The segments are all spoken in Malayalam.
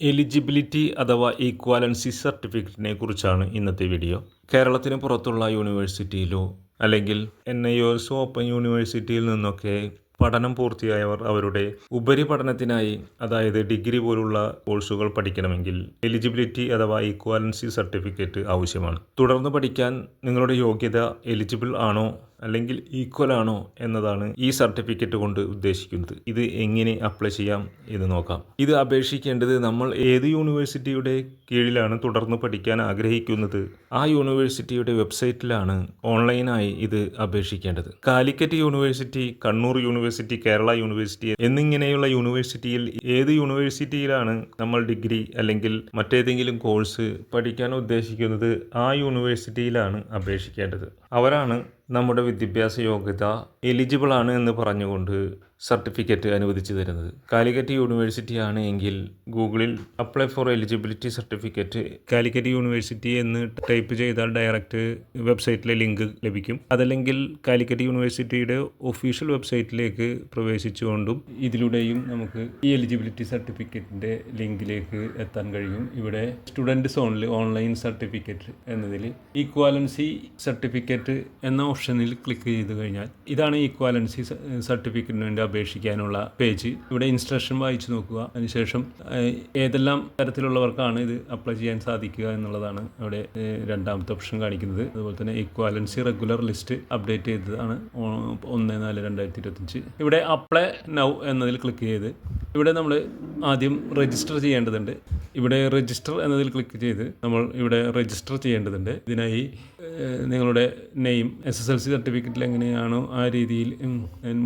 എലിജിബിലിറ്റി അഥവാ ഈക്വാലൻസി സർട്ടിഫിക്കറ്റിനെ കുറിച്ചാണ് ഇന്നത്തെ വീഡിയോ കേരളത്തിന് പുറത്തുള്ള യൂണിവേഴ്സിറ്റിയിലോ അല്ലെങ്കിൽ എൻ ഐ എസ് ഓപ്പൺ യൂണിവേഴ്സിറ്റിയിൽ നിന്നൊക്കെ പഠനം പൂർത്തിയായവർ അവരുടെ ഉപരിപഠനത്തിനായി അതായത് ഡിഗ്രി പോലുള്ള കോഴ്സുകൾ പഠിക്കണമെങ്കിൽ എലിജിബിലിറ്റി അഥവാ ഈക്വാലൻസി സർട്ടിഫിക്കറ്റ് ആവശ്യമാണ്. തുടർന്ന് പഠിക്കാൻ നിങ്ങളുടെ യോഗ്യത എലിജിബിൾ ആണോ? അല്ലെങ്കിൽ ഈക്വൽ ആണോ എന്നതാണ് ഈ സർട്ടിഫിക്കറ്റ് കൊണ്ട് ഉദ്ദേശിക്കുന്നത്. ഇത് എങ്ങനെ അപ്ലൈ ചെയ്യാം എന്ന് നോക്കാം. ഇത് അപേക്ഷിക്കേണ്ടത് നമ്മൾ ഏത് യൂണിവേഴ്സിറ്റിയുടെ കീഴിലാണ് തുടർന്ന് പഠിക്കാൻ ആഗ്രഹിക്കുന്നത്. ആ യൂണിവേഴ്സിറ്റിയുടെ വെബ്സൈറ്റിലാണ് ഓൺലൈനായി ഇത് അപേക്ഷിക്കേണ്ടത്. Calicut university Kannur university Kerala university എന്നിങ്ങനെയുള്ള യൂണിവേഴ്സിറ്റിയിൽ ഏത് യൂണിവേഴ്സിറ്റിയിലാണ് നമ്മൾ ഡിഗ്രി അല്ലെങ്കിൽ മറ്റേതെങ്കിലും കോഴ്സ് പഠിക്കാൻ ഉദ്ദേശിക്കുന്നത് ആ യൂണിവേഴ്സിറ്റിയിലാണ് അപേക്ഷിക്കേണ്ടത്. അവരാണ് നമ്മുടെ വിദ്യാഭ്യാസ യോഗ്യത എലിജിബിളാണ് എന്ന് പറഞ്ഞുകൊണ്ട് സർട്ടിഫിക്കറ്റ് അനുവദിച്ചു തരുന്നത്. കാലിക്കറ്റ് യൂണിവേഴ്സിറ്റി ആണ് എങ്കിൽ ഗൂഗിളിൽ apply for eligibility certificate Calicut university എന്ന് ടൈപ്പ് ചെയ്താൽ ഡയറക്റ്റ് വെബ്സൈറ്റിലെ ലിങ്ക് ലഭിക്കും. അതല്ലെങ്കിൽ കാലിക്കറ്റ് യൂണിവേഴ്സിറ്റിയുടെ ഒഫീഷ്യൽ വെബ്സൈറ്റിലേക്ക് പ്രവേശിച്ചുകൊണ്ടും ഇതിലൂടെയും നമുക്ക് ഈ എലിജിബിലിറ്റി സർട്ടിഫിക്കറ്റിന്റെ ലിങ്കിലേക്ക് എത്താൻ കഴിയും. ഇവിടെ സ്റ്റുഡന്റ് സോണിൽ ഓൺലൈൻ സർട്ടിഫിക്കറ്റ് എന്നതിൽ ഈക്വാലൻസി സർട്ടിഫിക്കറ്റ് എന്ന ഓപ്ഷനിൽ ക്ലിക്ക് ചെയ്ത് കഴിഞ്ഞാൽ ഇതാണ് ഈക്വാലൻസി സർട്ടിഫിക്കറ്റിന് വേണ്ടി അപേക്ഷിക്കാനുള്ള പേജ്. ഇവിടെ ഇൻസ്ട്രക്ഷൻ വായിച്ചു നോക്കുക. അതിനുശേഷം ഏതെല്ലാം തരത്തിലുള്ളവർക്കാണ് ഇത് അപ്ലൈ ചെയ്യാൻ സാധിക്കുക എന്നുള്ളതാണ് ഇവിടെ രണ്ടാമത്തെ ഓപ്ഷൻ കാണിക്കുന്നത്. അതുപോലെ തന്നെ ഇക്വാലൻസി റെഗുലർ ലിസ്റ്റ് അപ്ഡേറ്റ് ചെയ്തതാണ് ഒന്ന് നാല് രണ്ടായിരത്തി ഇരുപത്തഞ്ച് ഇവിടെ അപ്ലൈ നൗ എന്നതിൽ ക്ലിക്ക് ചെയ്ത് ഇവിടെ നമ്മൾ ആദ്യം രജിസ്റ്റർ ചെയ്യേണ്ടതുണ്ട്. ഇവിടെ രജിസ്റ്റർ എന്നതിൽ ക്ലിക്ക് ചെയ്ത് നമ്മൾ ഇവിടെ രജിസ്റ്റർ ചെയ്യേണ്ടതുണ്ട്. ഇതിനായി നിങ്ങളുടെ name S S L C സർട്ടിഫിക്കറ്റിൽ എങ്ങനെയാണോ ആ രീതിയിൽ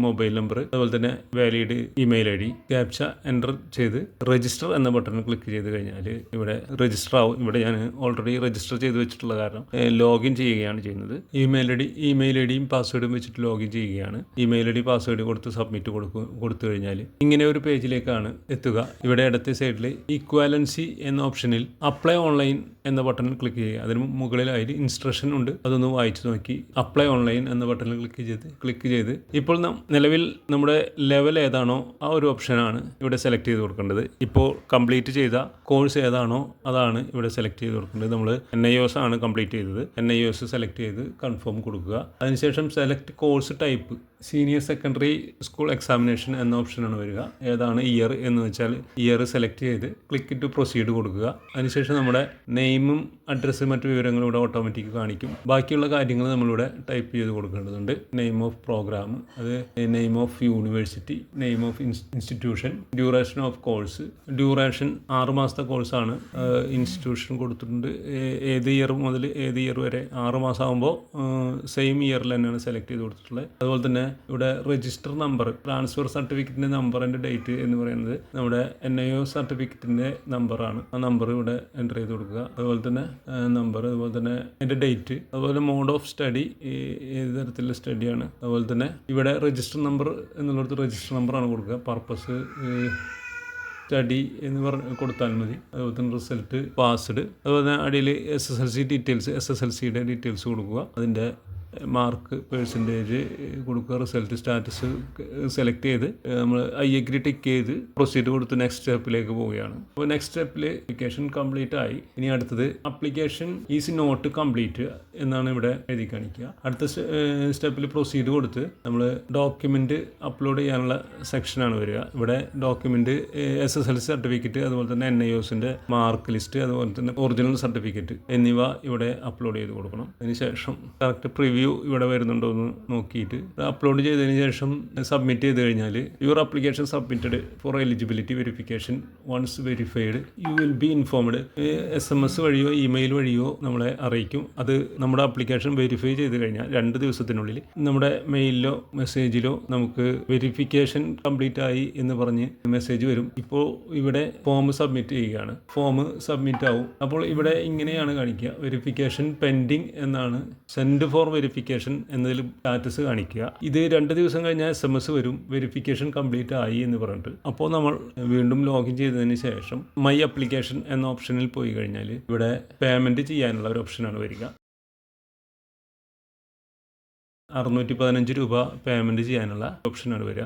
മൊബൈൽ നമ്പർ അതുപോലെ തന്നെ valid email I D captcha enter ചെയ്ത് രജിസ്റ്റർ എന്ന ബട്ടൺ ക്ലിക്ക് ചെയ്ത് കഴിഞ്ഞാൽ ഇവിടെ രജിസ്റ്റർ ആവും. ഇവിടെ ഞാൻ ഓൾറെഡി രജിസ്റ്റർ ചെയ്ത് വെച്ചിട്ടുള്ള കാരണം ലോഗിൻ ചെയ്യുകയാണ് ചെയ്യുന്നത്. Email I D email I ഡിയും പാസ്വേഡും വെച്ചിട്ട് ലോഗിൻ ചെയ്യുകയാണ്. ഇമെയിൽ ഐ ഡി പാസ്വേഡ് കൊടുത്ത് സബ്മിറ്റ് കൊടുക്കും കൊടുത്തു കഴിഞ്ഞാൽ ഇങ്ങനെ ഒരു പേജിലേക്കാണ് എത്തുക. ഇവിടെ ഇടത്തെ സൈഡിൽ ഈക്വാലൻസി എന്ന ഓപ്ഷനിൽ അപ്ലൈ ഓൺലൈൻ എന്ന ബട്ടൺ ക്ലിക്ക് ചെയ്യുക. അതിന് മുകളിലായിട്ട് ഇൻസ്ട്രക്ഷൻ ഉണ്ട്. അതൊന്ന് വായിച്ചു നോക്കി. അപ്ലൈ ഓൺലൈൻ എന്ന ബട്ടണിൽ ക്ലിക്ക് ചെയ്ത് ക്ലിക്ക് ചെയ്ത്. ഇപ്പോൾ നിലവിൽ നമ്മുടെ ലെവൽ ഏതാണോ ആ ഒരു ഓപ്ഷനാണ് ഇവിടെ സെലക്ട് ചെയ്ത് കൊടുക്കേണ്ടത്. ഇപ്പോൾ കംപ്ലീറ്റ് ചെയ്ത കോഴ്സ് ഏതാണോ അതാണ് ഇവിടെ സെലക്ട് ചെയ്ത് കൊടുക്കേണ്ടത്. നമ്മൾ എൻ ഐ എസ് ആണ് കംപ്ലീറ്റ് ചെയ്തത്. എൻ ഐ എസ് സെലക്ട് ചെയ്ത് കൺഫേം കൊടുക്കുക. അതിനുശേഷം select course type senior secondary school examination എന്ന ഓപ്ഷനാണ് വരിക. ഏതാണ് ഇയർ എന്ന് വെച്ചാൽ ഇയർ സെലക്ട് ചെയ്ത് ക്ലിക്ക് ടു പ്രൊസീഡ് കൊടുക്കുക. അതിനുശേഷം നമ്മുടെ നെയിമും അഡ്രസ്സും മറ്റു വിവരങ്ങളും ഇവിടെ ഓട്ടോമാറ്റിക് കാണിക്കും. ബാക്കിയുള്ള കാര്യങ്ങൾ നമ്മളിവിടെ ടൈപ്പ് ചെയ്ത് കൊടുക്കേണ്ടതുണ്ട്. നെയിം ഓഫ് പ്രോഗ്രാം അത് name of university name of institution duration of course duration ആറ് മാസത്തെ കോഴ്സാണ് ഇൻസ്റ്റിറ്റ്യൂഷൻ കൊടുത്തിട്ടുണ്ട്. ഏത് ഇയർ മുതൽ ഏത് ഇയർ വരെ ആറ് മാസം ആകുമ്പോൾ സെയിം ഇയറിൽ തന്നെയാണ് സെലക്ട് ചെയ്ത് കൊടുത്തിട്ടുള്ളത്. അതുപോലെ തന്നെ ഇവിടെ രജിസ്റ്റർ നമ്പർ ട്രാൻസ്ഫർ സർട്ടിഫിക്കറ്റിന്റെ നമ്പറിന്റെ ഡേറ്റ് എന്ന് പറയുന്നത് നമ്മുടെ എൻ ഐ ഒ സർട്ടിഫിക്കറ്റിന്റെ നമ്പറാണ് ആ നമ്പർ ഇവിടെ എന്റർ ചെയ്ത് കൊടുക്കുക. അതുപോലെ തന്നെ നമ്പർ അതുപോലെ തന്നെ അതിന്റെ ഡേറ്റ് അതുപോലെ മോഡ് ഓഫ് സ്റ്റഡി ഏത് തരത്തിലുള്ള സ്റ്റഡിയാണ് അതുപോലെ തന്നെ ഇവിടെ രജിസ്റ്റർ നമ്പർ എന്നുള്ളത് രജിസ്റ്റർ നമ്പറാണ് കൊടുക്കുക. പർപ്പസ് സ്റ്റഡി എന്ന് പറഞ്ഞ് കൊടുത്താൽ മതി. അതുപോലെ തന്നെ റിസൾട്ട് പാസ്ഡ് അതുപോലെ തന്നെ അടിയിൽ S S L C details S S L സിയുടെ ഡീറ്റെയിൽസ് കൊടുക്കുക. അതിന്റെ മാർക്ക് പേഴ്സന്റേജ് കൊടുക്കുക റിസൾട്ട് സ്റ്റാറ്റസ് സെലക്ട് ചെയ്ത് നമ്മൾ ഐ എഗ്രി ടിക്ക് ചെയ്ത് പ്രൊസീഡ് കൊടുത്ത് നെക്സ്റ്റ് സ്റ്റെപ്പിലേക്ക് പോവുകയാണ്. അപ്പോൾ നെക്സ്റ്റ് സ്റ്റെപ്പിൽ അപ്ലിക്കേഷൻ കംപ്ലീറ്റ് ആയി. ഇനി അടുത്തത് അപ്ലിക്കേഷൻ ഈസ് നോട്ട് കംപ്ലീറ്റ് എന്നാണ് ഇവിടെ എഴുതി കാണിക്കുക. അടുത്ത സ്റ്റെപ്പിൽ പ്രൊസീഡ് കൊടുത്ത് നമ്മൾ ഡോക്യുമെന്റ് അപ്ലോഡ് ചെയ്യാനുള്ള സെക്ഷനാണ് വരിക. ഇവിടെ document S S L C certificate അതുപോലെ തന്നെ എൻ ഐ ഒസിന്റെ മാർക്ക് ലിസ്റ്റ് അതുപോലെ തന്നെ ഒറിജിനൽ സർട്ടിഫിക്കറ്റ് എന്നിവ ഇവിടെ അപ്ലോഡ് ചെയ്ത് കൊടുക്കണം. അതിനുശേഷം കറക്റ്റ് പ്രിവ്യൂ ഇവിടെ വരുന്നുണ്ടോ എന്ന് നോക്കിയിട്ട് അപ്ലോഡ് ചെയ്തതിന് ശേഷം സബ്മിറ്റ് ചെയ്ത് കഴിഞ്ഞാൽ your application submitted for eligibility verification once verified you will be informed S M S വഴിയോ ഇമെയിൽ വഴിയോ നമ്മളെ അറിയിക്കും. അത് നമ്മുടെ അപ്ലിക്കേഷൻ വെരിഫൈ ചെയ്ത് കഴിഞ്ഞാൽ രണ്ട് ദിവസത്തിനുള്ളിൽ നമ്മുടെ മെയിലിലോ മെസ്സേജിലോ നമുക്ക് വെരിഫിക്കേഷൻ കംപ്ലീറ്റ് ആയി എന്ന് പറഞ്ഞ് മെസ്സേജ് വരും. ഇപ്പോൾ ഇവിടെ ഫോം സബ്മിറ്റ് ചെയ്യുകയാണ്. ഫോം സബ്മിറ്റ് ആവും. അപ്പോൾ ഇവിടെ ഇങ്ങനെയാണ് കാണിക്കുക. വെരിഫിക്കേഷൻ പെൻഡിങ് എന്നാണ്. സെൻഡ് ഫോർ വെരിഫിക്കേഷൻ എന്നതിൽ സ്റ്റാറ്റസ് കാണിക്കുക. ഇത് രണ്ട് ദിവസം കഴിഞ്ഞാൽ എസ് എം എസ് വരും. വെരിഫിക്കേഷൻ കംപ്ലീറ്റ് ആയി എന്ന് പറഞ്ഞിട്ട്. അപ്പോൾ നമ്മൾ വീണ്ടും ലോഗിൻ ചെയ്തതിന് ശേഷം മൈ അപ്ലിക്കേഷൻ എന്ന ഓപ്ഷനിൽ പോയി കഴിഞ്ഞാൽ ഇവിടെ പേയ്മെന്റ് ചെയ്യാനുള്ള ഒരു ഓപ്ഷനാണ് വരിക. അറുന്നൂറ്റി പതിനഞ്ച് രൂപ പേയ്മെന്റ് ചെയ്യാനുള്ള ഓപ്ഷനാണ് വരിക.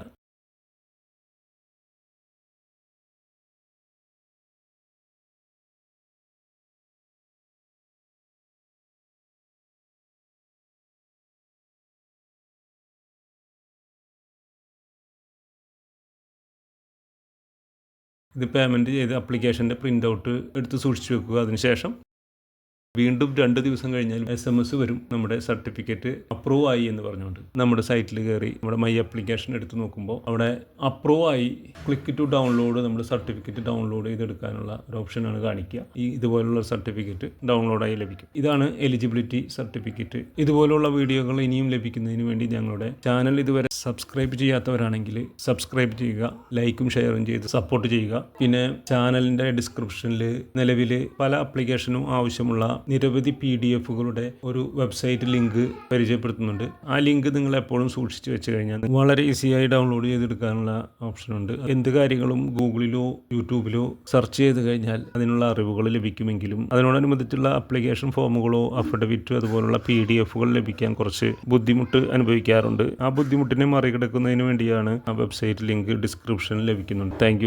ഇത് പേയ്മെന്റ് ചെയ്ത് അപ്ലിക്കേഷന്റെ പ്രിന്റ് ഔട്ട് എടുത്ത് സൂക്ഷിച്ചു വെക്കുക. അതിനുശേഷം വീണ്ടും രണ്ട് ദിവസം കഴിഞ്ഞാൽ എസ് എം എസ് വരും. നമ്മുടെ സർട്ടിഫിക്കറ്റ് അപ്രൂവ് ആയി എന്ന് പറഞ്ഞുകൊണ്ട് നമ്മുടെ സൈറ്റിൽ കയറി നമ്മുടെ മൈ അപ്ലിക്കേഷൻ എടുത്ത് നോക്കുമ്പോൾ അവിടെ അപ്രൂവ് ആയി ക്ലിക്ക് ടു ഡൗൺലോഡ് നമ്മുടെ സർട്ടിഫിക്കറ്റ് ഡൗൺലോഡ് ചെയ്തെടുക്കാനുള്ള ഒരു ഓപ്ഷനാണ് കാണിക്കുക. ഈ ഇതുപോലുള്ള സർട്ടിഫിക്കറ്റ് ഡൗൺലോഡായി ലഭിക്കും. ഇതാണ് എലിജിബിലിറ്റി സർട്ടിഫിക്കറ്റ് ഇതുപോലുള്ള വീഡിയോകൾ ഇനിയും ലഭിക്കുന്നതിന് വേണ്ടി ഞങ്ങളുടെ ചാനൽ ഇതുവരെ സബ്സ്ക്രൈബ് ചെയ്യാത്തവരാണെങ്കിൽ സബ്സ്ക്രൈബ് ചെയ്യുക ലൈക്കും ഷെയറും ചെയ്ത് സപ്പോർട്ട് ചെയ്യുക. പിന്നെ ചാനലിന്റെ ഡിസ്ക്രിപ്ഷനിൽ നിലവിൽ പല ആപ്ലിക്കേഷനും ആവശ്യമുള്ള നിരവധി പി ഡി എഫുകളുടെ ഒരു വെബ്സൈറ്റ് ലിങ്ക് പരിചയപ്പെടുത്തുന്നുണ്ട്. ആ ലിങ്ക് നിങ്ങൾ എപ്പോഴും സൂക്ഷിച്ചു വെച്ച് കഴിഞ്ഞാൽ വളരെ ഈസിയായി ഡൗൺലോഡ് ചെയ്തെടുക്കാനുള്ള ഓപ്ഷനുണ്ട് എന്ത് കാര്യങ്ങളും ഗൂഗിളിലോ യൂട്യൂബിലോ സെർച്ച് ചെയ്ത് കഴിഞ്ഞാൽ അതിനുള്ള അറിവുകൾ ലഭിക്കുമെങ്കിലും അതിനോടനുബന്ധിച്ചുള്ള അപ്ലിക്കേഷൻ ഫോമുകളോ അഫിഡവിറ്റോ അതുപോലുള്ള പി ഡി എഫുകൾ ലഭിക്കാൻ കുറച്ച് ബുദ്ധിമുട്ട് അനുഭവിക്കാറുണ്ട്. ആ ബുദ്ധിമുട്ടിനെ മറികടക്കുന്നതിന് വേണ്ടിയാണ് ആ വെബ്സൈറ്റ് ലിങ്ക് ഡിസ്ക്രിപ്ഷനിൽ ലഭിക്കുന്നുണ്ട് താങ്ക്